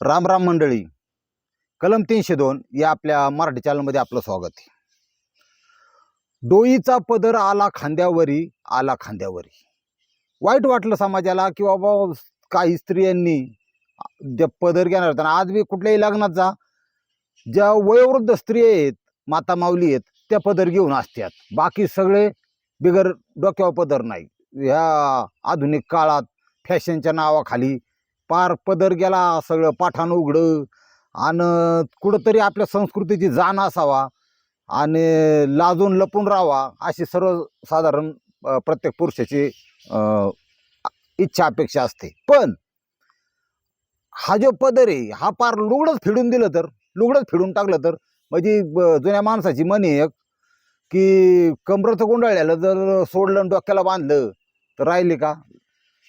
राम राम मंडळी. कलम तीनशे दोन या आपल्या मराठी चॅनलमध्ये आपलं स्वागत आहे. डोईचा पदर आला खांद्यावरी आला खांद्यावरी. वाईट वाटलं समाजाला की बाबा काही स्त्रियांनी ज्या पदर घेणार होता आज बी कुठल्याही लग्नात जा ज्या वयोवृद्ध स्त्री आहेत माता माऊली आहेत त्या पदर घेऊन असतात बाकी सगळे बिगर डोक्यावर पदर नाही. ह्या आधुनिक काळात फॅशनच्या नावाखाली पार पदर गेला सगळं पाठाण उघडं आणि कुठंतरी आपल्या संस्कृतीची जाण असावा आणि लाजून लपून राहावा अशी सर्वसाधारण प्रत्येक पुरुषाची इच्छा अपेक्षा असते. पण हा जो पदर आहे हा पार लुगडंच फिडून दिलं तर लुगडंच फिडून टाकलं तर म्हणजे ब- जुन्या माणसाची म्हण एक की कमरचं गुंडाळल्याला जर सोडलं डोक्याला बांधलं तर राहिले का?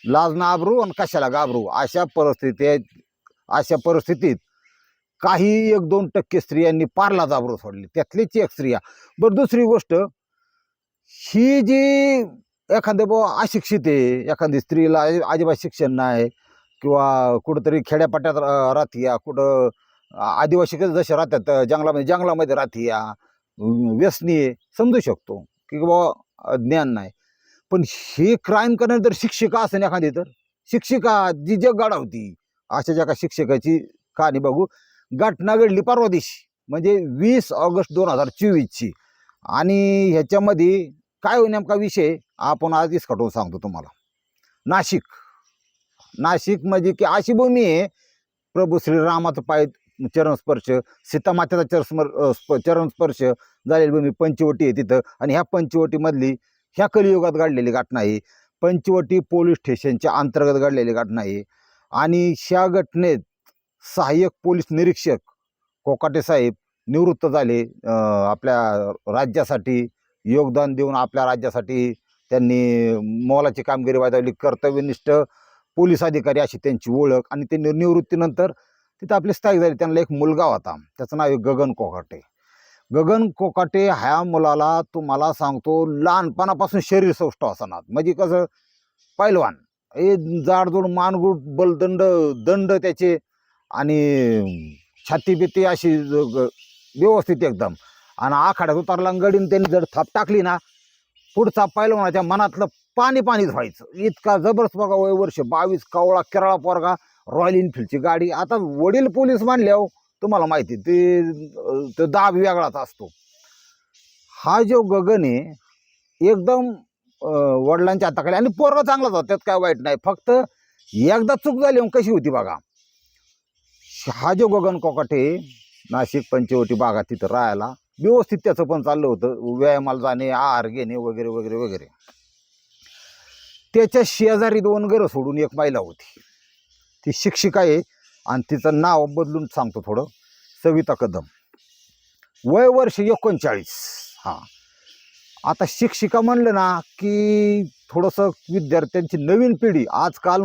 लाज ना आबरू आणि कशाला घाबरू? अशा परिस्थितीत अशा परिस्थितीत काही एक दोन टक्के स्त्रियांनी पारला जाबरू सोडली. त्यातलीच एक स्त्रिया. बरं दुसरी गोष्ट ही जी एखाद्या बुवा अशिक्षित आहे एखादी स्त्रीला अजिबात शिक्षण नाही किंवा कुठंतरी खेड्यापाट्यात राहतीया या कुठं आदिवासी कसं जसे राहतात जंगलामध्ये जंगलामध्ये राहतीया व्यसनी आहे समजू शकतो की बाबा ज्ञान नाही. पण हे क्राईम करणारी जर शिक्षिका असं एखादी तर. शिक्षिका जी जग गाडावती अशा ज्या का शिक्षकाची कहाणी बघू. घटना घडली परवा दिवशी. म्हणजे वीस ऑगस्ट दोन हजार चोवीसची. आणि ह्याच्यामध्ये काय होईल नेमका विषय? आपण आज इसकटून सांगतो तुम्हाला. नाशिक. नाशिक म्हणजे की अशी भूमी आहे. प्रभू श्रीरामाचं पाय चरणस्पर्श सीतामातेचा चरस्मर स्प- चरणस्पर्श झालेली भूमी पंचवटी आहे तिथं. आणि ह्या पंचवटीमधली ह्या कलियुगात घडलेली घटना आहे पंचवटी पोलीस स्टेशनच्या अंतर्गत घडलेली घटना आहे आणि ह्या घटनेत सहाय्यक पोलीस निरीक्षक कोकाटे साहेब निवृत्त झाले. आपल्या राज्यासाठी योगदान देऊन आपल्या राज्यासाठी त्यांनी मोलाची कामगिरी बजावली. कर्तव्यनिष्ठ पोलीस अधिकारी अशी त्यांची ओळख. आणि ते निवृत्तीनंतर तिथं आपले स्थायिक झाले. त्यांना एक मुलगा होता. त्याचं नाव आहे गगन कोकाटे. गगन कोकाटे ह्या मुलाला तुम्हाला सांगतो लहानपणापासून शरीर सौष्ठ असणार. म्हणजे कसं पैलवान. हे जाडजूड मानगुड बलदंड दंड त्याचे आणि छाती बिती अशी ग- व्यवस्थित एकदम. आणि आखाड्यात उतरला गडीन त्यांनी जर थाप टाकली ना पुढचा पैलवानाच्या मनातलं पाणी पाणीच व्हायचं इतका जबरदस्त बघा वय वर्ष बावीस कावळा केरळा पोरगा रॉयल एनफिल्डची गाडी. आता वडील पोलीस मानल्यावर तुम्हाला माहिती ते तो दाब वेगळाच असतो. हा जो गगन आहे एकदम वडिलांच्या हाताखाली आणि पोरगा चांगलाच होता त्यात काय वाईट नाही. फक्त एकदा चूक झाली मग कशी होती बघा. हा जो गगन कोकाटे नाशिक पंचवटी भागात तिथं राहायला व्यवस्थित त्याचं पण चाललं होतं व्यायामाला जाणे आहार घेणे वगैरे वगैरे वगैरे. त्याच्या शेजारी दोन घरं सोडून एक महिला होती. ती शिक्षिका आहे आणि तिचं नाव बदलून सांगतो थोडं. सविता कदम. वय वर्ष एकोणचाळीस. हां. आता शिक्षिका म्हणलं ना की थोडंसं विद्यार्थ्यांची नवीन पिढी आजकाल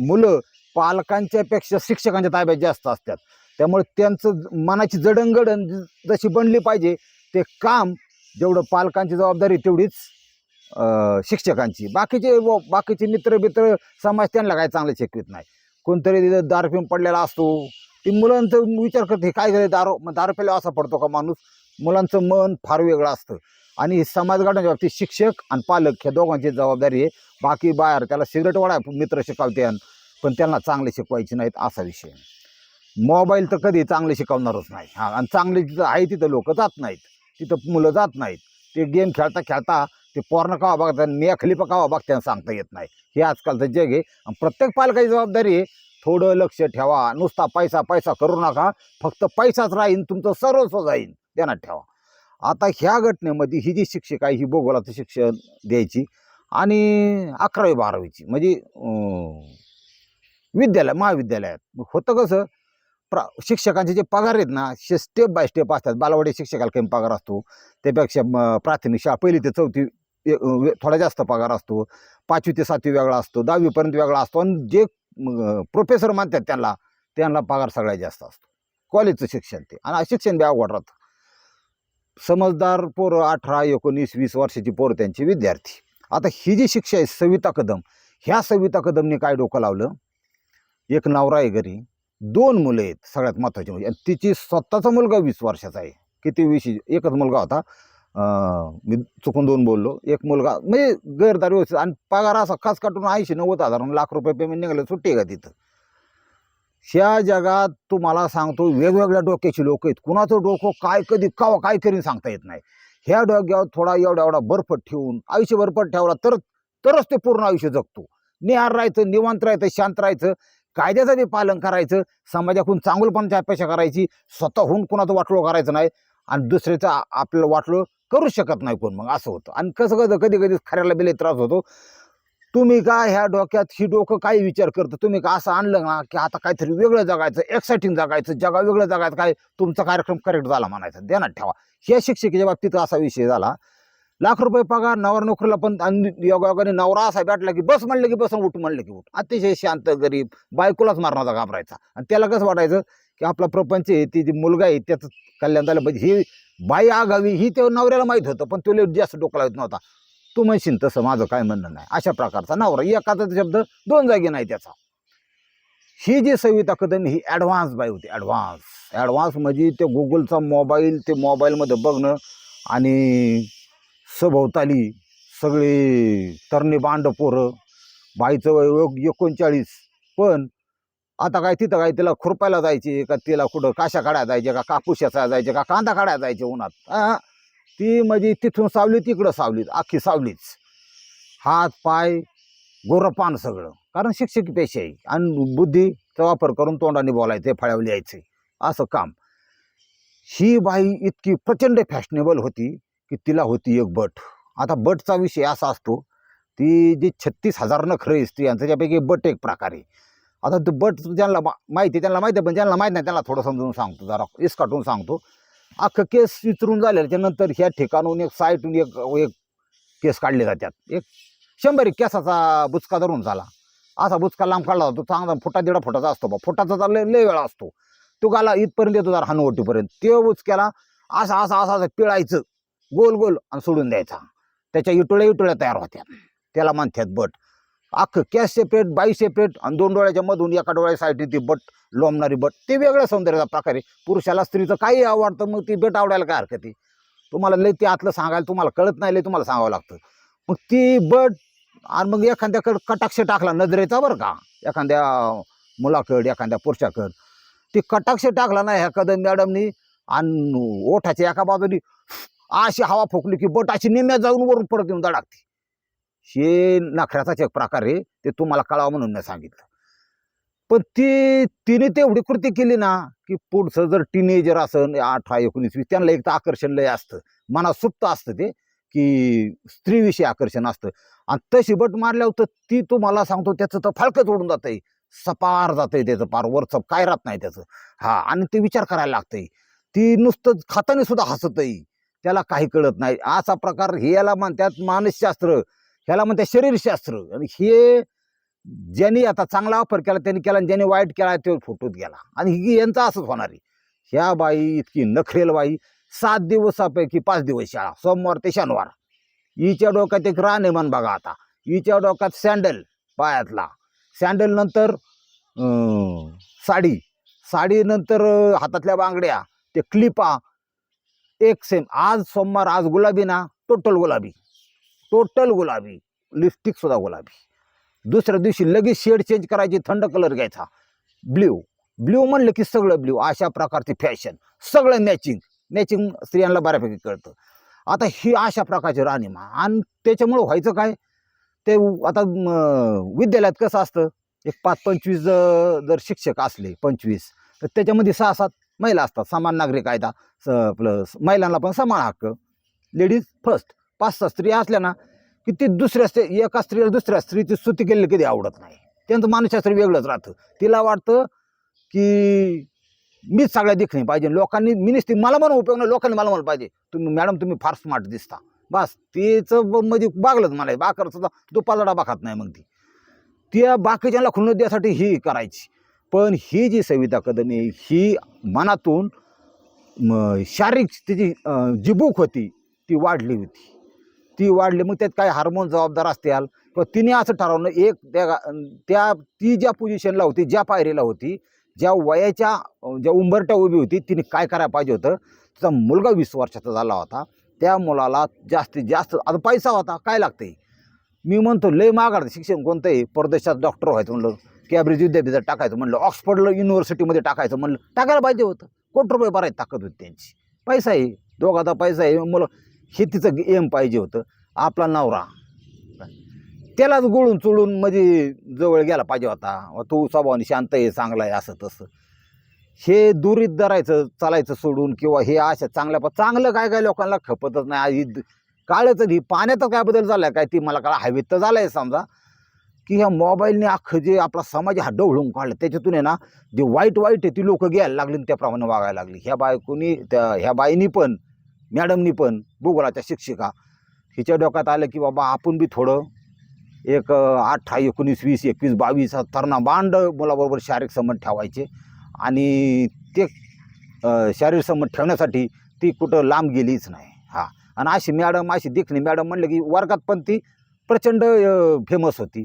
मुलं पालकांच्यापेक्षा शिक्षकांच्या ताब्यात जास्त असतात. त्यामुळे त्यांचं ज- मनाची जडणघडण जशी बनली पाहिजे ते काम जेवढं पालकांची जबाबदारी तेवढीच शिक्षकांची. बाकीचे व बाकीचे मित्र बित्र समाज त्यांना काय चांगलं शिकवित नाही. कोणतरी तिथं दारू पिऊन पडलेला असतो. ती मुलांचं विचार करते काय झालं दारू मग दारू प्यायला असा पडतो का माणूस? मुलांचं मन फार वेगळं असतं. आणि समाज बाबतीत शिक्षक आणि पालक ह्या दोघांची जबाबदारी आहे. बाकी बाहेर त्याला सिगरेट वाढा मित्र शिकवते पण त्यांना चांगले शिकवायचे नाहीत असा विषय मोबाईल तर कधी चांगले शिकवणारच नाही. हां आणि चांगले जिथं आहे तिथं लोक जात नाहीत. तिथं मुलं जात नाहीत. ते गेम खेळता खेळता ते पोरणं कावा बघता मेखलिपा कावा बघता सांगता येत नाही. हे आजकालचं जग आहे. आणि प्रत्येक पालकाची जबाबदारी आहे थोडं लक्ष ठेवा नुसता पैसा पैसा करू नका फक्त पैसाच राहीन तुमचं सर्वस्व जाईन ध्यानात ठेवा. आता ह्या घटनेमध्ये ही जी शिक्षिका आहे ही भूगोलाचं शिक्षण द्यायची आणि अकरावी बारावीची म्हणजे विद्यालय महाविद्यालयात. मग होतं कसं प्रा शिक्षकांचे जे पगार आहेत ना शे स्टेप बाय स्टेप असतात. बालवाडी शिक्षकाला कमी पगार असतो. त्यापेक्षा प्राथमिक शाळा पहिली ते चौथी थोडा जास्त पगार असतो पाचवी ते सातवी वेगळा असतो दहावीपर्यंत वेगळा असतो आणि जे प्रोफेसर मानतात त्यांना त्यांना पगार सगळ्यात जास्त असतो. कॉलेजचं शिक्षण ते. आणि शिक्षण बी अवघड राहतं. समजदार पोरं अठरा एकोणीस वीस वर्षाची पोरं त्यांची विद्यार्थी. आता ही जी शिक्षा आहे सविता कदम ह्या सविता कदमने काय डोकं लावलं? एक नवरा आहे घरी दोन मुलं आहेत सगळ्यात महत्त्वाची म्हणजे आणि तिची स्वतःचा मुलगा वीस वर्षाचा आहे. किती वीस एकच मुलगा होता. मी चुकून दोन बोललो. एक मुलगा म्हणजे गैरदार व्यवस्थित आणि पगार असा खास काटून ऐंशी नव्वद हजार लाख रुपये पेमेंट निघाले. सुट्टी आहे का तिथं? ह्या जगात तुम्हाला सांगतो वेगवेगळ्या डोक्याची लोक आहेत. कुणाचं डोकं काय कधी का काय करीन सांगता येत नाही. ह्या डोक्यावर थोडा एवढा एवढा बर्फ ठेवून आयुष्य बर्फट ठेवला तर तरच ते पूर्ण आयुष्य जगतो. निहार राहायचं निवांत राहायचं शांत राहायचं कायद्याचं बी पालन करायचं समाजाकडून चांगलपणाची अपेक्षा करायची स्वतःहून कुणाचं वाटलो करायचं नाही. आणि दुसऱ्याचं आपल्याला वाटलं करू शकत नाही कोण मग असं होतं. आणि कसं कसं कधी कधी खऱ्याला बिले त्रास होतो. तुम्ही काय ह्या डोक्यात ही डोकं काही विचार करतं? तुम्ही का असं आणलं ना की आता काहीतरी वेगळं जगायचं एक्साइटिंग जगायचं जगा वेगळं जगायचं काय तुमचा कार्यक्रम करेक्ट झाला म्हणायचा. देणार ठेवा. ह्या शिक्षिकेच्या बाबतीत असा विषय झाला. लाख रुपये पगार नवर नोकरीला पण आणि योगायोगाने नवरा असा भेटला की बस म्हणलं की बस उठ म्हणलं की उठ. अतिशय शांत गरीब बायकोलाच मारण्याचा घाबरायचा. आणि त्याला कसं वाटायचं? की आपला प्रपंच आहे ती जी मुलगा आहे त्याचं कल्याण झालं पाहिजे. ही बाई आगावी ही ते नवऱ्याला माहीत होतं पण तुला जास्त डोकला येत नव्हता. तू म्हणशील तसं माझं काय म्हणणं नाही. अशा प्रकारचा नवरा. एकाचा शब्द दोन जागी नाही त्याचा. ही जी सविता कदम ही ॲडव्हान्स बाई होती ॲडव्हान्स ॲडव्हान्स म्हणजे ते गुगलचा मोबाईल ते मोबाईलमध्ये बघणं आणि सभोवताली सगळे तरणी बांड पोरं. बाईचं वय एकोणचाळीस. पण आता काय तिथं काय तिला खुरपायला जायची का तिला कुठं काशा काढायला जायचे का कापूशाचा जायचे का कांदा काढायला जायचे उन्हात? ती म्हणजे तिथून सावली तिकडं सावलीत अख्खी सावलीच. हात पाय गोरपान सगळं. कारण शिक्षक पेशे आहे. आणि बुद्धीचा वापर करून तोंडाने बोलायचे फळ्यावर लिहायचे. असं काम. ही बाई इतकी प्रचंड फॅशनेबल होती की तिला होती एक बट. आता बटचा विषय असा असतो ती जी छत्तीस हजार नखरे यांचं त्यापैकी बट एक प्रकारे आता तू बट ज्यांना मा- माहिती आहे त्यांना माहिती आहे पण ज्यांना माहीत नाही त्यांना थोडं समजून सांगतो जरा इसकाटून सांगतो. अख्खं केस विचरून झाल्याच्यानंतर ह्या ठिकाणून एक साईटून एक एक केस काढले जातात. एक शंभर एक केसाचा बुचका धरून झाला. असा बुचका लांब काढला जातो चांगला फुटा दीड फुटाचा असतो बा. फुटाचा तर लय लय वेळा असतो. तो गाला इथपर्यंत येतो जरा हनुवटीपर्यंत. ते बुचक्याला असा असा असा असं पिळायचं. गोल गोल आणि सोडून द्यायचा. त्याच्या इटोळ्या इटोळ्या तयार होत्या. त्याला म्हणतात बट. अख्खं कॅश सेपरेट बाई सेपरेट आणि दोन डोळ्याच्या मधून एका डोळ्यासाठी ती बट लोंबणारी बट. ते वेगळ्या सौंदर्याचा प्रकार आहे. पुरुषाला स्त्रीचं काही आवडतं मग ती बट आवडायला काय हरकत आहे? तुम्हाला लय ते आतलं सांगायला तुम्हाला कळत नाही लय तुम्हाला सांगावं लागतं. मग ती बट आणि मग एखाद्याकडं कटाक्ष टाकला नजरेचा बरं का. एखाद्या मुलाकड एखाद्या पुरुषाकड. ती कटाक्ष टाकला ना ह्या कदम मॅडमनी आणि ओठाच्या एका बाजूनी अशी हवा फुकली की बट अशी निम्या जाऊन वरून परत येऊन धडाकते. हे नखऱ्याचाच एक प्रकार आहे ते तुम्हाला कळावं म्हणून मी सांगितलं. पण ती तिने तेवढी कृती केली ना की पुढचं जर टीनेजर असं अठरा एकोणीस वीस त्यांना एक तर आकर्षण लय असतं. मनात सुप्त असतं ते की स्त्रीविषयी आकर्षण असतं. आणि तशी बट मारल्यावर तर ती तुम्हाला सांगतो त्याचं तर फाळकच ओढून जातंय. सपार जातंय त्याचं पार वरचं काय राहत नाही त्याचं. हा आणि ते विचार करायला लागतंय. ती नुसतं खाताने सुद्धा हसतही त्याला काही कळत नाही. असा प्रकार हे याला म्हणतात मानसशास्त्र. ह्याला म्हणते शरीरशास्त्र. आणि हे ज्यांनी आता चांगला वापर केला त्यांनी केला आणि ज्यांनी वाईट केला तो फोटोत गेला. आणि ही यांचा असंच होणार आहे. ह्या बाई इतकी नखरेल बाई. सात दिवसापैकी पाच दिवस शाळा. सोमवार ते शनिवार. हिच्या डोक्यात एक राहणीमान बघा आता. हिच्या डोक्यात सँडल पायातला. सँडल नंतर साडी. साडीनंतर हातातल्या बांगड्या. ते क्लिपा. एक सेम. आज सोमवार आज गुलाबी ना. टोटल गुलाबी. टोटल गुलाबी. लिपस्टिक सुद्धा गुलाबी. दुसऱ्या दिवशी लगेच शेड चेंज करायची थंड कलर घ्यायचा. ब्ल्यू ब्ल्यू म्हणलं की सगळं ब्ल्यू अशा प्रकारची फॅशन सगळं मॅचिंग मॅचिंग स्त्रियांना बऱ्यापैकी कळतं. आता ही अशा प्रकारची राहणीमा आणि त्याच्यामुळं व्हायचं काय? ते आता विद्यालयात कसं असतं? एक पाच पंचवीस जर शिक्षक असले पंचवीस तर त्याच्यामध्ये सहा सात महिला असतात. समान नागरिक कायदा स प्लस महिलांना पण समान हक्क. लेडीज फर्स्ट पाच सहा स्त्री असल्या ना की ती दुसऱ्या स्त्री एका स्त्रीला दुसऱ्या स्त्रीची स्तुती केलेली कधी आवडत नाही. त्यांचं मानसशास्त्र वेगळंच राहतं. तिला वाटतं की मीच सगळ्या दिखणे पाहिजे. लोकांनी मी ती मला म्हणून उपयोग नाही लोकांनी मला म्हणलं पाहिजे. तुम्ही मॅडम तुम्ही फार स्मार्ट दिसता. बस तिचं म्हणजे बागलंच मला बाकर सुद्धा दुपारचा डबा नाही मग ती. त्या बाकीच्यांना खुलून द्यासाठी ही करायची. पण ही जी सविता कदम आहे ही मनातून शारीरिक तिची जी भूक होती ती वाढली होती. ती वाढली मग त्यात काही हार्मोन जबाबदार असतील. किंवा तिने असं ठरवलं एक त्या त्या ती ज्या पोझिशनला होती ज्या पायरीला होती ज्या वयाच्या ज्या उंबरट्या उभी होती तिने काय करायला पाहिजे होतं? तिचा मुलगा वीस वर्षाचा झाला होता. त्या मुलाला जास्तीत जास्त आता पैसा होता काय लागते मी म्हणतो लय मागाड शिक्षण कोणतं आहे परदेशात डॉक्टर व्हायचं म्हणलं कॅब्रिज विद्यापीठात टाकायचं म्हणलं ऑक्सफर्डला युनिव्हर्सिटीमध्ये टाकायचं म्हणलं टाकायला पाहिजे होतं. कोटी रुपये भरायची ताकद होती त्यांची. पैसा आहे दोघाचा पैसा आहे मुलं हे तिचं एम पाहिजे होतं. आपला नवरा. त्यालाच गुळून चुळून म्हणजे जवळ गेला पाहिजे होता. तो स्वभावाने शांत आहे चांगला आहे असं तसं. हे दुरीत धरायचं चालायचं सोडून किंवा हे अशा चांगल्या पण चांगलं काय काय लोकांना खपतच नाही. आज ही काळच नाही पाण्यातच काय बदल झाला काय ती मला काळा. हवेत तर झालं आहे समजा. की ह्या मोबाईलने अख्खं जे आपला समाज हा डवळून काढलं. त्याच्यातून आहे ना जे वाईट वाईट आहे ती लोकं घ्यायला लागली आणि त्याप्रमाणे वागायला लागली. ह्या बायकोनी त्या ह्या बाईनी पण मॅडमनी पण भूगोलाच्या शिक्षिका हिच्या डोक्यात आलं की बाबा आपण बी थोडं एक अठ्ठा अठरा एकोणीस वीस एकवीस बावीस हा तरणा बांड मुलाबरोबर शारीरिक संबंध ठेवायचे. आणि ते शारीरिक संबंध ठेवण्यासाठी ती कुठं लांब गेलीच नाही. हा. आणि अशी मॅडम अशी देखणी मॅडम म्हणलं की वर्गात पण ती प्रचंड फेमस होती.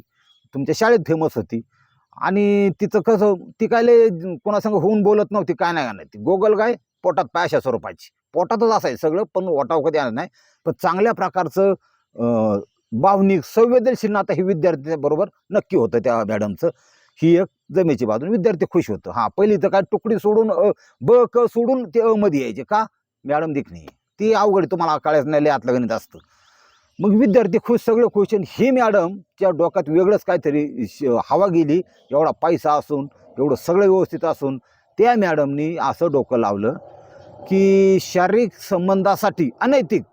तुमच्या शाळेत फेमस होती. आणि तिचं कसं ती काय कोणासंग होऊन बोलत नव्हती काय नाही काय नाही. ती गोगल काय पोटात पायाशा स्वरूपाची. पोटातच असायचं सगळं पण ओटाव कधी आणत नाही. पण चांगल्या प्रकारचं भावनिक संवेदनशील नातं हे विद्यार्थ्यांबरोबर नक्की होतं त्या मॅडमचं. ही एक जमेची बाजून विद्यार्थी खुश होतं. हां पहिली तर काय तुकडी सोडून ब क सोडून ते अ मध्ये यायचे. का? मॅडम देखणी ती अवघड तुम्हाला कळायचं नाही लय आतलं गणित असतं. मग विद्यार्थी खुश सगळं खुश आणि ही मॅडमच्या डोक्यात वेगळंच काहीतरी श- हवा गेली. एवढा पैसा असून एवढं सगळं व्यवस्थित असून त्या मॅडमनी असं डोकं लावलं की शारीरिक संबंधासाठी अनैतिक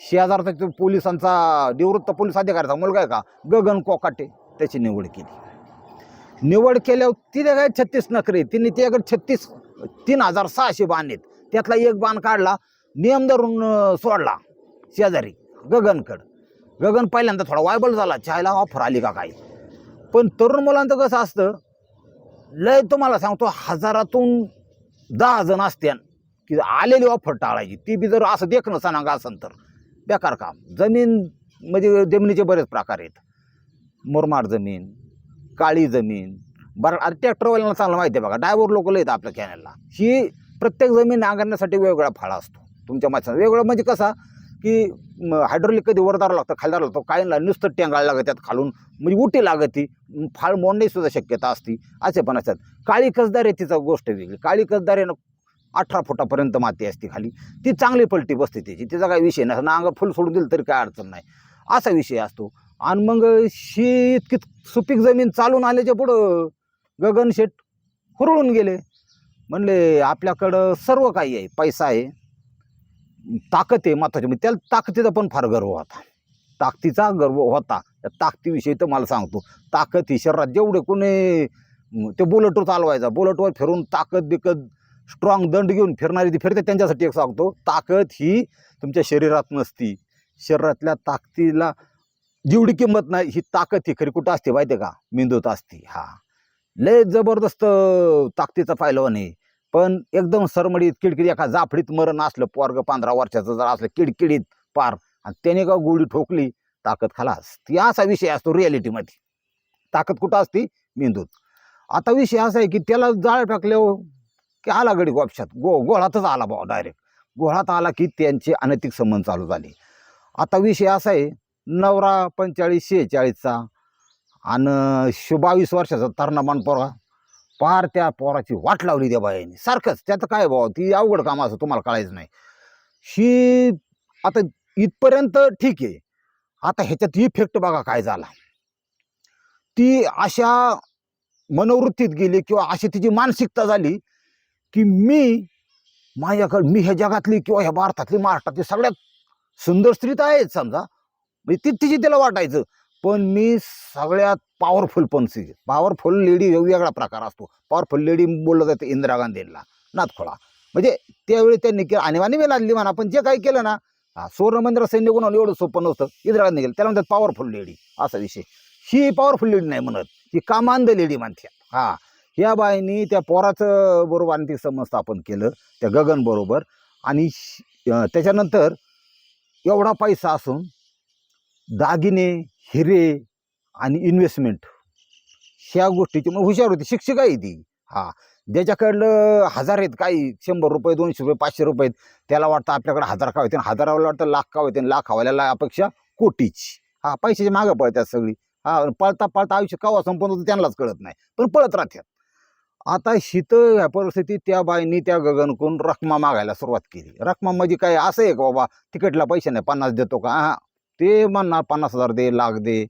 शेजारचा तो पोलिसांचा निवृत्त पोलीस अधिकाऱ्याचा मुलगा आहे का गगन कोकाटे त्याची निवड केली. निवड केल्यावर तिने काय छत्तीस नखरे तिने त्याकडे छत्तीस तीन हजार सहाशे बाण आहेत त्यातला एक बाण काढला नियम धरून सोडला शेजारी गगनकड. गगन पहिल्यांदा थोडा वायबल झाला चायला ऑफर आली का काही पण तरुण मुलांचं कसं असतं लय तुम्हाला सांगतो हजारातून दहा जण असत्यान की आलेली ऑफर टाळायची. ती बी जर असं देखणं सणांग असन तर. बेकार काम. जमीन म्हणजे जमिनीचे बरेच प्रकार आहेत. मुरमाड जमीन काळी जमीन बरं अरे ट्रॅक्टरवाल्यांना चांगलं माहिती आहे बघा डायव्हर लोक येतात आपल्या कॅनलला ही प्रत्येक जमीन नांगरण्यासाठी वेगवेगळा फाळा असतो. तुमच्या माणसाला वेगळं म्हणजे कसा की हायड्रोलिक कधी वरदार लागतं खालदार लागतो. काय नुसतं टेंगायला लागत त्यात खालून. म्हणजे उटी लागती. फाळ मोडणेसुद्धा शक्यता असती. असे पण असतात. काळी कसदार आहे तिचा गोष्ट वेगळी. काळी कसदार आहे ना अठरा फुटापर्यंत माती असते खाली. ती चांगली पलटी बसते त्याची तिचा काही विषय नाही. नांग फुल सोडून दिलं तरी काय अडचण नाही. असा विषय असतो. आणि मग शी इतकी सुपीक जमीन चालून आल्याच्या पुढं गगन शेट हुरळून गेले. म्हणले आपल्याकडं सर्व काही आहे. पैसा आहे. ताकद आहे महत्वाची म्हणजे त्याला ताकदीचा पण फार गर्व होता. ताकदीचा गर्व होता. त्या ताकदीविषयी तर मला सांगतो. ताकद ही शरीरात जेवढे कोणी ते बुलेटवर चालवायचा बुलेटवर फिरून ताकद बिकद स्ट्रॉंग दंड घेऊन फिरणारी ती फिरते त्यांच्यासाठी एक सांगतो. ताकद ही तुमच्या शरीरात नसती. शरीरातल्या ताकदीला जेवढी किंमत नाही ही ताकद ही खरी कुठं असते माहिती आहे का? मेंदूत असते. हा. लय जबरदस्त ताकदीचा फायलवान आहे. पण एकदम सरमडीत किडकिडी एका जाफडीत मरण असलं पोरग पंधरा वर्षाचं जर असलं किडकिडीत पार. आणि त्याने का गोळी ठोकली? ताकद खालास. ती असा विषय असतो रियालिटीमध्ये ताकद कुठं असते? मेंदूत. आता विषय असा आहे की त्याला जाळ टाकल्यावर की आला गडी गोपशात गो गोळातच आला बाबा डायरेक्ट गोळात आला की त्यांचे अनैतिक संबंध चालू झाले. आता विषय असा आहे नवरा पंचेचाळीस शेहेचाळीसचा आणि बावीस वर्षाचा तरणमान पोरा पार त्या पोराची वाट लावली त्या बायाने सारखंच. त्याचं काय भाऊ ती अवघड काम असं तुम्हाला कळायचं नाही. ही आता इथपर्यंत ठीक आहे. आता ह्याच्यात इफेक्ट बघा काय झाला. ती अशा मनोवृत्तीत गेली किंवा अशी तिची मानसिकता झाली की मी माझ्याकडे मी ह्या जगातली किंवा ह्या भारतातली महाराष्ट्रातली सगळ्यात सुंदर स्त्री तर आहेच समजा. म्हणजे ती तिची त्याला वाटायचं. पण मी सगळ्यात पॉवरफुल पण पॉवरफुल लेडी वेगवेगळा प्रकार असतो. पॉवरफुल लेडी बोललं जातं इंदिरा गांधींना नाथखोळा म्हणजे त्यावेळी त्यांनी केलं आणीबाणी वेळ लागली म्हणा पण जे काही केलं ना हा, मंदिर सैन्य कोणाला एवढं सोपं नव्हतं. इंदिरा गांधी गेलं त्याला म्हणतात पॉवरफुल लेडी असा विषय. ही पॉवरफुल लेडी नाही म्हणत ही कामांद लेडी म्हणते हा या बाईनी त्या पोराचं बरोबर आणि संबंध स्थापन केलं त्या गगन बरोबर. आणि श- त्याच्यानंतर एवढा पैसा असून दागिने हिरे आणि इन्व्हेस्टमेंट ह्या गोष्टीची मग हुशार होती. शिक्षिका आहे ती. हा. ज्याच्याकडलं हजार आहेत काही शंभर रुपये दोनशे रुपये पाचशे रुपये आहेत त्याला वाटतं आपल्याकडे हजार का होते हजाराला वाटतं लाख का होते लाख हवाल्याला अपेक्षा कोटीची. हा पैशाची मागं पळतात सगळी. हा पळता पळता आयुष्य कवा संपन्न होतं त्यांनाच कळत नाही. पण पळत राहतात आता शीत ह्या परिस्थितीत त्या बाईंनी त्या गगनकून रकमा मागायला सुरुवात केली. रकमा म्हणजे काय? असं आहे का बाबा तिकीटला पैसे नाही पन्नास देतो का? हां. ते म्हणणार पन्नास हजार दे लाख दे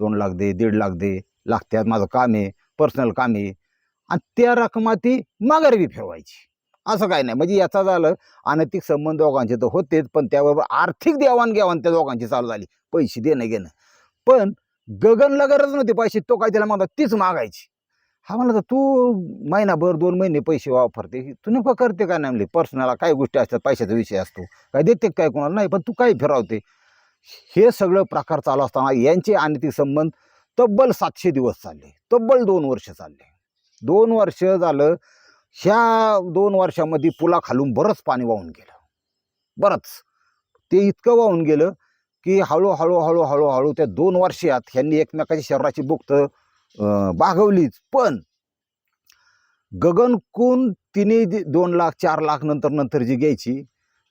दोन लाख दे दीड लाख दे लागत्यात माझं काम आहे पर्सनल काम आहे. आणि त्या रकमा ती माघारी बी फिरवायची. असं काय नाही. म्हणजे याचा झालं अनैतिक संबंध दोघांचे तर होतेच पण त्याबरोबर आर्थिक देवाणघेवाण त्या दोघांची चालू झाली. पैसे देणं घेणं. पण गगनला गरज नव्हती पैसे तो काय त्याला म्हणतात तीच मागायची. हा म्हणला तर तू महिनाभर दोन महिने पैसे वापरते. तू नेमकं करते काय नाही म्हणले पर्सनला काय गोष्टी असतात पैशाचा विषय असतो. काय देते काय कोणाला नाही पण तू काय फिरवते. हे सगळं प्रकार चालू असताना यांचे अनैतिक संबंध तब्बल सातशे दिवस चालले तब्बल दोन वर्ष चालले. दोन वर्ष झालं ह्या दोन वर्षामध्ये पुलाखालून बरंच पाणी वाहून गेलं. बरंच. ते इतकं वाहून गेलं की हळूहळू हळूहळू हळू त्या दोन वर्षात ह्यांनी एकमेकाची शरीराची बुक्त बागवलीच पण गगनकून तिने दोन लाख चार लाख नंतर नंतर जी घ्यायची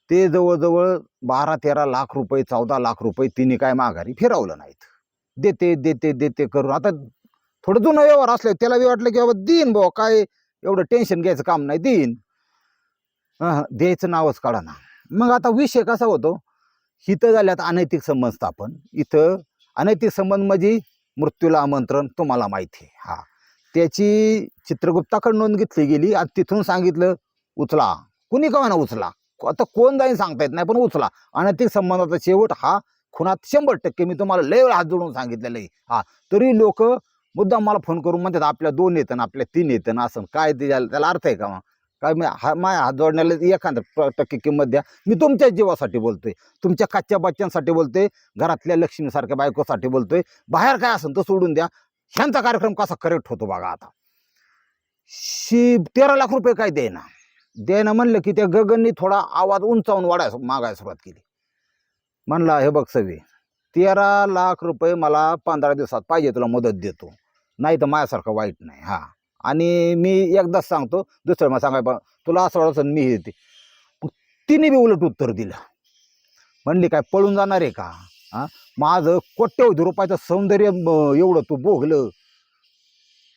ते जवळजवळ बारा तेरा लाख रुपये चौदा लाख रुपये तिने काय माघारी फिरवलं नाहीत. देते देते देते करून. आता थोडं जुनं व्यवहार असले त्याला बी वाटलं की बाबा देईन भाऊ काय एवढं टेन्शन घ्यायचं काम नाही देईन. द्यायचं नावच काढा ना मग आता विषय कसा होतो? इथं झाल्यात अनैतिक संबंध स्थापन. इथं अनैतिक संबंध म्हणजे मृत्यूला आमंत्रण तुम्हाला माहिती आहे. हा. त्याची चित्रगुप्ताकडे नोंद घेतली गेली आणि तिथून सांगितलं उचला. कुणी का उचला? आता कोण जाईन सांगता येत नाही पण उचला. अनैतिक संबंधाचा शेवट हा खुनात शंभर टक्के मी तुम्हाला लय हात जोडून सांगितलेलं आहे. हा तरी लोक मुद्दाम मला फोन करून म्हणतात आपल्या दोन येतं ना आपल्या तीन येतं ना असं. काय ते त्याला त्याला अर्थ आहे का मग? काय मी हा माझ्या हात जोडण्याला एखाद्या टक्के किंमत द्या. मी तुमच्या जीवासाठी बोलतोय तुमच्या कच्च्या बच्च्यांसाठी बोलतोय घरातल्या लक्ष्मीसारख्या बायकोसाठी बोलतोय. बाहेर काय असेल तर सोडून द्या. ह्यांचा कार्यक्रम कसा करेक्ट होतो बघा आता. शी तेरा लाख रुपये काय देईना. देणं म्हणलं की त्या गगननी थोडा आवाज उंचावून वाढाय मागायला सुरुवात केली. म्हणला हे बघ सगळे तेरा लाख रुपये मला पंधरा दिवसात पाहिजे तुला मदत देतो. नाही तर माझ्यासारखं वाईट नाही हां. आणि मी एकदाच सांगतो दुसरं मला सांगाय तुला असं वाटत मी हे ते. मग तिने बी उलट उत्तर दिलं. म्हणली काय पळून जाणार आहे का? हां? माझं कोट्यवधी रुपयाचं सौंदर्य एवढं तू भोगलं.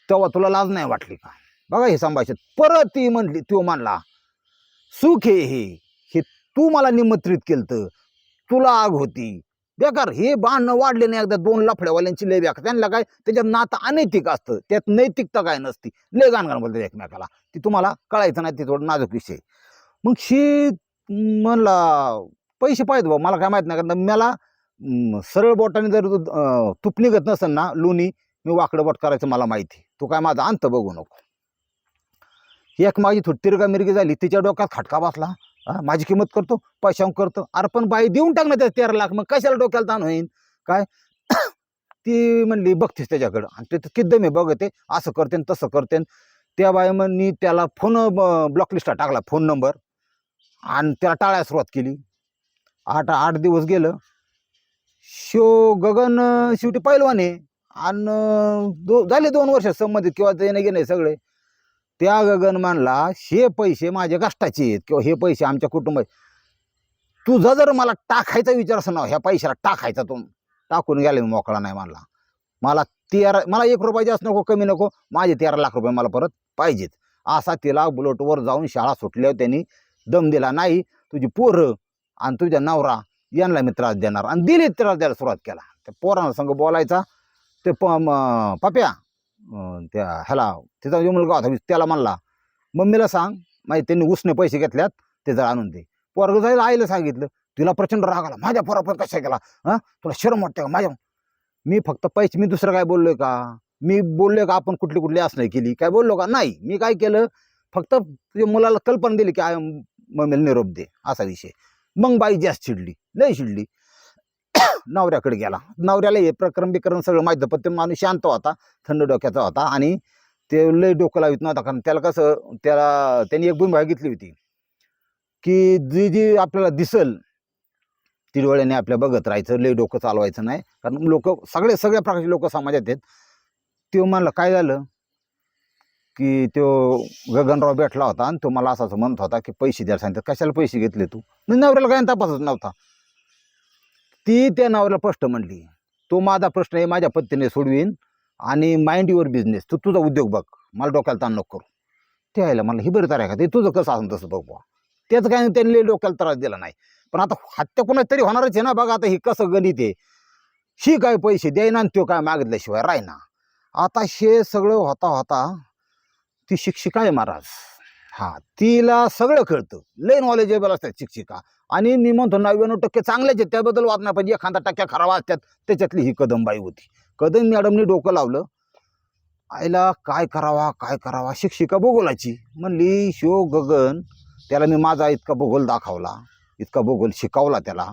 तेव्हा तुला लाज नाही वाटली का? बघा हे संभाषण. परत ती म्हणली तो म्हणला सुख हे हे. हे तू मला निमंत्रित केलं तुला आग होती. बेकार हे बाण वाढले नाही एकदा दोन लफड्यावाल्यांची लय बेकार. त्यांना काय त्याच्यात नातं अनैतिक असतं. त्यात नैतिकता काय नसती. लय गाणगाण बोलते एकमेकाला. ती तुम्हाला कळायचं नाही ते थोडं नाजूक विषय. मग शी म्हणला पैसे पाहिजे बा मला काय माहीत नाही कारण मला सरळ बोटाने जर तुप निघत नसेल ना लोणी मी वाकडं बोट करायचं मला माहिती. तू काय माझा अंत बघू नको. एक माझी थोडी तिरगा मिरगी झाली तिच्या डोक्यात खटका बसला. माझी किंमत करतो पैशांक करतो. अरे पण बाई देऊन टाक ना त्या तेरा लाख मग कशाला डोक्याला ताण होईन? काय? ती म्हणली बघतेस त्याच्याकडं. आणि ते किद्द मी बघते असं करते तसं करते. त्या बाई म्हणनी त्याला फोन ब्लॉक लिस्टला टाकला फोन नंबर आणि त्याला टाळायला सुरुवात केली. आठ आठ दिवस गेलं. शो गगन शेवटी पैलवाने आणि दो झाले दोन वर्ष संबंधित किंवा देणे घेणे सगळे. त्या गगन मानला हे पैसे माझ्या कष्टाचे आहेत किंवा हे पैसे आमच्या कुटुंबात तुझा जर मला टाकायचा विचार असं ना ह्या पैशाला टाकायचा तो. टाकून गेला मी मोकळा नाही म्हणला. मला तेरा मला एक रुपया जास्त नको कमी नको माझे तेरा लाख रुपये मला परत पाहिजेत. असा तिला बुलेटवर जाऊन शाळा सुटल्यावर त्यांनी दम दिला नाही तुझी पोरं आणि तुझ्या नवरा यांना मी त्रास देणार आणि दिले त्रास द्यायला सुरुवात केला. त्या पोरांना संग बोलायचा ते प पप्या त्या ह्याला तिचा जो मुलगा होता त्याला म्हणला मम्मीला सांग माहिती त्यांनी उसने पैसे घेतल्यात ते जर आणून दे. पोरग जायला आईला सांगितलं तिला प्रचंड राग आला माझ्या पोरापण कशा केला? हां? तुला शरम वाटते का माझ्या मी फक्त पैसे मी दुसरं काय बोललोय का? मी बोललोय का आपण कुठली कुठली असणं केली? काय बोललो का? नाही मी काय केलं? फक्त तुझ्या मुलाला कल्पना दिली की आय मम्मीला निरोप दे असा विषय. मग बाई जास्त चिडली लय चिडली. नवऱ्याकडे गेला. नवऱ्याला हे प्रकरण बिकरण सगळं माहिती पण ते माणूस शांत होता थंड डोक्याचा होता आणि ते लय डोकं लावित नव्हता कारण त्याला कसं त्याला त्यांनी एक भूमिका घेतली होती की जी जी आपल्याला दिसल ती डोळ्याने आपल्या बघत राहायचं लय डोकं चालवायचं नाही. कारण लोक सगळे सगळ्या प्रकारचे लोक समाजात आहेत. तो म्हणलं काय झालं? की तो गगनराव भेटला होता आणि तो मला असं म्हणत होता की पैसे द्यायला सांगितलं. कशाला पैसे घेतले तू? नवऱ्याला काय तपासत नव्हता. ती त्या नावाला प्रश्न म्हणली. तो माझा प्रश्न आहे माझ्या पत्तीने सोडवीन आणि माइंड युअर बिझनेस तू तुझा उद्योग बघ. मला डोक्याला ताण नको करू. ते यायला मला ही बरं तर आहे का ते? तुझं कसं असं तसं बघ बुवा. त्याचं काय त्यांनी डोक्याला त्रास दिला नाही. पण आता हत्या कोणाच तरी होणारच आहे ना बघा आता हे कसं गणित आहे. ही काय पैसे द्यायना आणि तो काय मागितल्याशिवाय राहीना. आता हे सगळं होता होता ती शिक्षिका आहे महाराज. हा तिला सगळं कळतं. लय नॉलेजेबल असतात शिक्षिका. आणि मी म्हणतो नव्याण्णव टक्के चांगल्याच आहेत. त्याबद्दल वाद नाही पाहिजे एखादा टक्क्या खराब असतात त्याच्यातली ही कदमबाई होती. कदम मॅडमने डोकं लावलं. आईला काय करावा काय करावा? शिक्षिका भूगोलाची म्हणली शिव गगन त्याला मी माझा इतका भूगोल दाखवला इतका भूगोल शिकवला त्याला.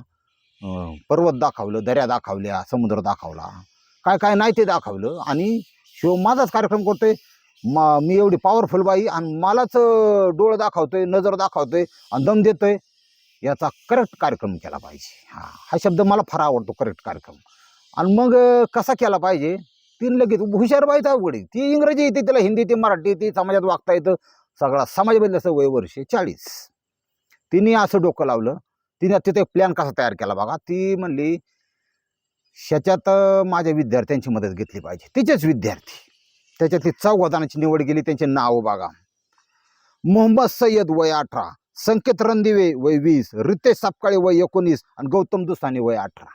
पर्वत दाखवलं दऱ्या दाखवल्या समुद्र दाखवला. काय काय नाही ते दाखवलं. आणि शिव माझाच कार्यक्रम करतोय. मा मी एवढी पॉवरफुल बाई आणि मलाच डोळं दाखवतोय नजर दाखवतोय आणि दम देतोय. याचा करेक्ट कार्यक्रम केला पाहिजे. हा हा शब्द मला फार आवडतो करेक्ट कार्यक्रम. आणि मग कसा केला पाहिजे? तीन लगेच हुशार बाई अवघड ती इंग्रजी येते तिला हिंदी येते मराठी येते समाजात वागता येतं. सगळा समाज बदलाचं वय वर्ष चाळीस. तिने असं डोकं लावलं. तिने तिथे प्लॅन कसा तयार केला बघा. ती म्हणली ह्याच्यात माझ्या विद्यार्थ्यांची मदत घेतली पाहिजे. तिचेच विद्यार्थी. त्याच्यातली चौघ निवड केली त्यांचे नाव बघा. मोहम्मद सय्यद वय अठरा संकेत रणदिवे वय वीस रितेश सापकाळे वय एकोणीस आणि गौतम दुसानी वय अठरा.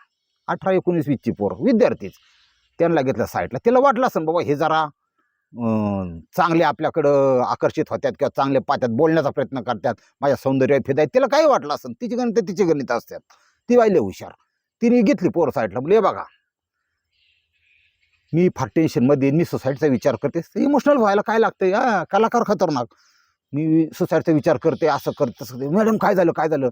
अठरा एकोणीस वीसची पोर विद्यार्थीच. त्यांना घेतलं साईडला. तिला वाटलं असं बाबा हे जरा चांगले आपल्याकडं आकर्षित होत्यात किंवा चांगले पाहतात बोलण्याचा प्रयत्न करतात माझ्या सौंदर्य फिदायत. तिला काही वाटलं असं तिची गणित तिची गणित असतात. ती वाहिले हुशार. तिने घेतली पोर साईडला. म्हणजे बघा मी फार टेन्शनमध्ये मी सुसाईडचा विचार करते. इमोशनल व्हायला काय लागतं हा कलाकार खतरनाक. मी सुसाईडचा विचार करते असं करते तसं मॅडम काय झालं काय झालं?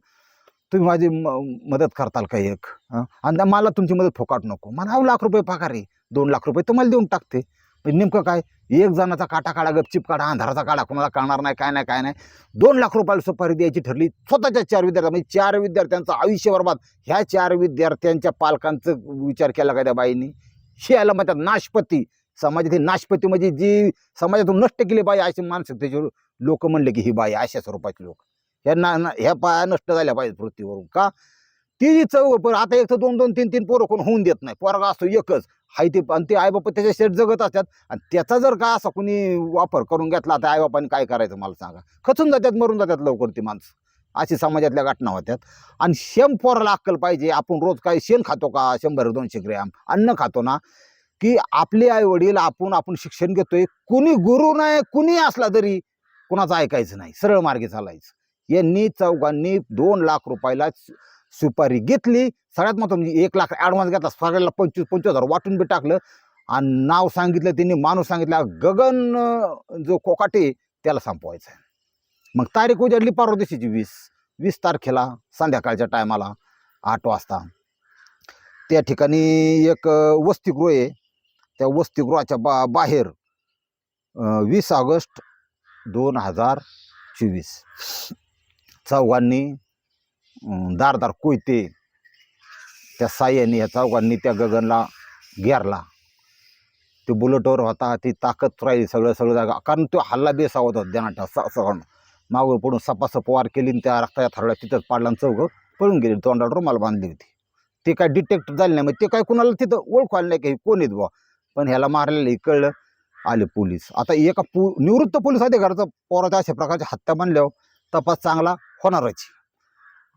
तुम्ही माझी म- मदत करताल का एक? हं? आणि मला तुमची मदत फोकाट नको. मला अहो लाख रुपये पगार आहे. दोन लाख रुपये तुम्हाला देऊन टाकते. म्हणजे नेमकं काय? एक जणाचा काटा काढा गपचिप काढा अंधाराचा काढा कोणाला कळणार नाही काय नाही काय नाही. दोन लाख रुपयाला सुपारी द्यायची ठरली. स्वतःच्या चार विद्यार्थ्या म्हणजे चार विद्यार्थ्यांचं आयुष्य बरबाद. ह्या चार विद्यार्थ्यांच्या पालकांचं विचार केला का त्या बाईंनी? हे याला म्हणतात नाशपती. समाजातील नाशपती म्हणजे जी समाजातून नष्ट केली बाई अशी मानसिकतेचे लोक म्हणले की ही बाई अशा स्वरूपाची लोक. ह्या ना ना- ह्या पाया नष्ट झाल्या पाहिजे पृथ्वीवरून. का? ती चव पण आता एक तर दोन दोन तीन तीन पोरं कोण होऊन देत नाही. पोरगा असतो एकच. हाय ते आणि ते आईबापा त्याच्या शेट जगत असतात. आणि त्याचा जर का असा कोणी वापर करून घेतला तर आईबापाने काय करायचं मला सांगा? खचून जातात मरून जातात लवकर ती माणसं. अशी समाजातल्या घटना होत्यात आणि शेम पोराला अक्कल पाहिजे. आपण रोज काय शेण खातो का? शंभर दोनशे ग्रॅम. अन्न खातो ना. की आपले आई वडील आपण आपण शिक्षण घेतोय. कुणी गुरु नाही कुणी असला तरी कुणाचं ऐकायचं नाही. सरळ मार्गे चालायचं. यांनी चौघांनी दोन लाख रुपयाला सु- सुपारी घेतली. सगळ्यात महत्त्व म्हणजे एक लाख ॲडव्हान्स घेतला. सगळ्याला पंचवीस पंचवीस हजार वाटून बी टाकलं. आणि नाव सांगितलं त्यांनी माणूस सांगितला गगन जो कोकाटे त्याला संपवायचा आहे. मग तारीख उजाडली परवा दिवशीची वीस. वीस तारखेला संध्याकाळच्या टायमाला आठ वाजता. त्या ठिकाणी एक वसतिगृह आहे. त्या वसतिगृहाच्या बा बाहेर वीस ऑगस्ट दोन हजार चोवीस. चौघांनी दारदार कोयते त्या साह्याने या चौघांनी त्या गगनला घेरला. ते बुलेटवर होता ती ताकद राहिली सगळं सगळं जागा. कारण तो हल्ला बेसावत होता देनाटा सगळं पडून सपासप वार केली आणि त्या रक्ताच्या थरड्या तिथंच पाडला आणि चौघं पळून गेली. तोंडावर रुमाला बांधली होती. ते काय डिटेक्ट झाले नाही मग ते काय कुणाला तिथं ओळखू आलं नाही काही कोण आहेत बुवा? पण ह्याला मारलेलं हे कळलं. आले पोलीस. आता एका पु निवृत्त पोलीस अधिकाऱ्याचा पोराच्या अशा प्रकारच्या हत्या बांधल्यावर तपास चांगला होणारच.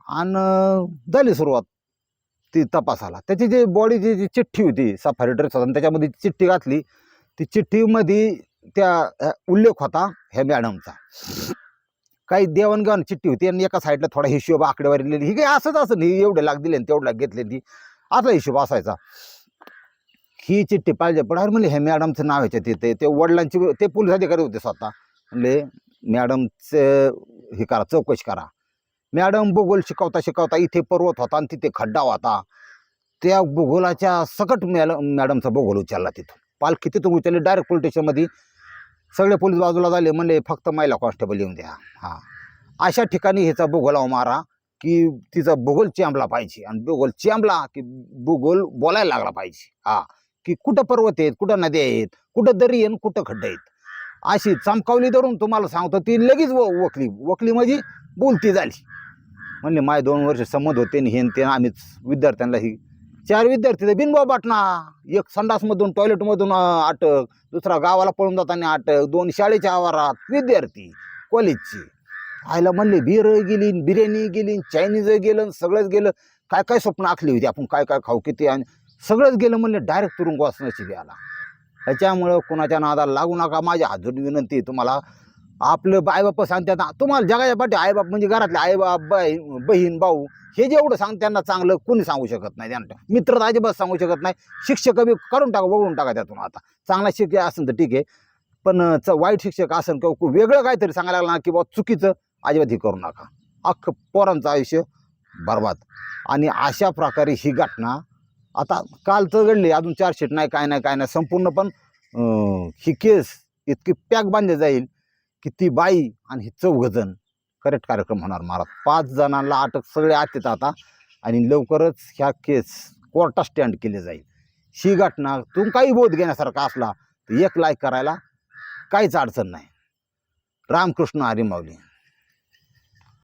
आणि झाली सुरुवात. ती तपासाला. त्याची जी बॉडीची जी चिठ्ठी होती सफारी ड्रेस होता आणि त्याच्यामध्ये ती चिठ्ठी घातली ती चिठ्ठीमध्ये त्या उल्लेख होता ह्या मॅडमचा काही देवाणघेवाण चिठ्ठी होती आणि एका साईडला थोडा हिशोब आकडेवारी लिहिली. ही काही असंच असं नाही एवढे लाख दिले आणि तेवढं लाख घेतले ती असा हिशोब असायचा. ही चिठ्ठी पाहिजे पण अरे म्हणले हे मॅडमचं नाव याच्या तिथे ते वडिलांची ते पोलीस अधिकारी होते स्वतः. म्हणले मॅडमचं हे करा चौकशी करा. मॅडम भूगोल शिकवता शिकवता इथे पर्वत होता आणि तिथे खड्डा होता. त्या भूगोलाच्या सकट मॅल मॅडमचा भूगोल उचलला तिथून. पालखी तिथून उचलली. डायरेक्ट पोलीस स्टेशनमध्ये सगळे पोलीस बाजूला झाले म्हणले फक्त महिला कॉन्स्टेबल येऊन द्या. हां. अशा ठिकाणी ह्याचा भूगोलाव मारा की तिचा भूगोल चेंबला पाहिजे. आणि भूगोल चॅम्बला की भूगोल बोलायला लागला पाहिजे. हां. की कुठं पर्वत आहेत कुठं नद्या आहेत कुठं दरी आहे कुठं खड्डे आहेत. अशी चमकावली धरून तुम्हाला सांगतो ती लगेच व वकली वकली म्हणजे बोलती झाली. म्हणले माय दोन वर्ष संमत होते आणि हे ते आम्हीच विद्यार्थ्यांना ही चार विद्यार्थी तर बिनबाब बाटना एक संडासमधून टॉयलेटमधून अटक दुसरा गावाला पळून जाताना अटक दोन शाळेच्या आवारात विद्यार्थी कॉलेजची आईला म्हणले बिर गेली बिर्याणी गेली चायनीज गेलं सगळंच गेलं. काय काय स्वप्न आखली होती? आपण काय काय खाऊ किती? आणि सगळंच गेलं म्हणले डायरेक्ट तुरुंग वाचण्याची आला. त्याच्यामुळं कुणाच्या नादाला लागू नका. माझ्या हातून विनंती तुम्हाला. आपलं आईबाप सांगतात ना तुम्हाला जगाच्या पाठी आईबाप म्हणजे घरातले आईबाप बाई बहीण भाऊ हे जेवढं सांग त्यांना चांगलं कोणी सांगू शकत नाही त्यांना. मित्र तर अजिबात सांगू शकत नाही. शिक्षक बी काढून टाका वगळून टाका त्यातून आता. चांगला शिक्षक असेल तर ठीक आहे. पण च वाईट शिक्षक असेल किंवा वेगळं काहीतरी सांगायला लागलं ना की बाबा चुकीचं अजिबात हे करू नका. अख्खं पोरांचं आयुष्य बरबाद. आणि अशा प्रकारे ही घटना आता काल तर घडली अजून चार्जशीट नाही काय नाही काय नाही संपूर्ण पण ही केस इतकी पॅक बांधली जाईल. की ती बाई आणि ही चौघजण करेक्ट कार्यक्रम होणार महाराज. पाच जणांना अटक सगळे आत आता. आणि लवकरच ह्या केस कोर्टात स्टँड केले जाईल. ही घटना तुम काही बोध घेण्यासारखा असला तर एक लाईक करायला काहीच अडचण नाही. रामकृष्ण हरी